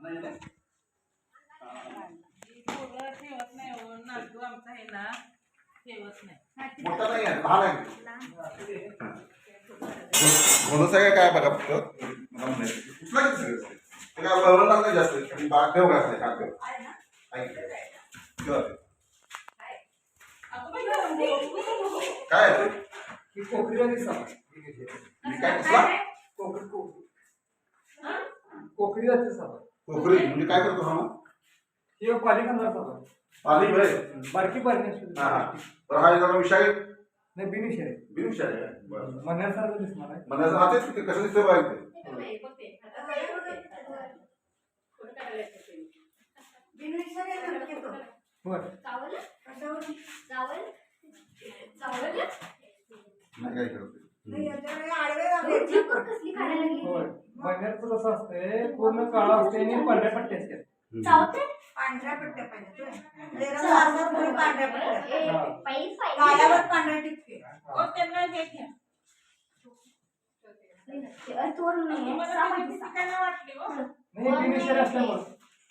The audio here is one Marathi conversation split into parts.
नाही ठेवत नाही हो नातू आमचा आहे ना? ठेवत नाही मोठा नाही आहे लहान आहे. काय बघा फक्त. कुठला किती सगळं असते ते काय बरोबर लागतं जास्त? आणि बाग देव. काय आहे? ते? ही कोकरीला दिसा. काय कसला कोकरी कोकरी. कोकरीला दिसा. कोकरी म्हणजे काय करतो हा मग? हे पाणी बरे बारकी पाणी असते. हा हा. बरं हा एखादा विषय आहे? नाही बिनिश आहे. आहे काय? बरं. म्हणण्यासारखं दिसणार आहे. मनाचं हातेच ते कसं दिसतं बघा ते नाही काय करत होय म्हणण्याचं कसं असतंय पूर्ण काळा असते आणि पांढऱ्या पट्ट्या असतात पांढऱ्या पट्ट्या पाहिजे पांढऱ्या पट्ट्या. हा. काळ्यावर पांढऱ्या टिपके. हो, त्यांना हे घ्या. कधी नाही वाटली हो. नाही बिनिशर असल्यामुळे.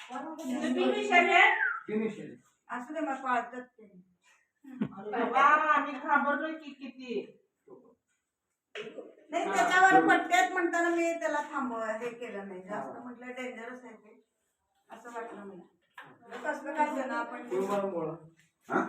तुम्ही बिनविषारी आहे? बिनिशर असू दे मग पाळतात ते. बाबा, आम्ही घाबरलोय की किती? नाही त्याच्यावर पट्ट्यात म्हणताना मी त्याला थांबव हे केलं नाही. जास्त म्हटलं डेंजरस आहे ते. असं वाटलं मला. कसलं काय ना आपण बोला. हा?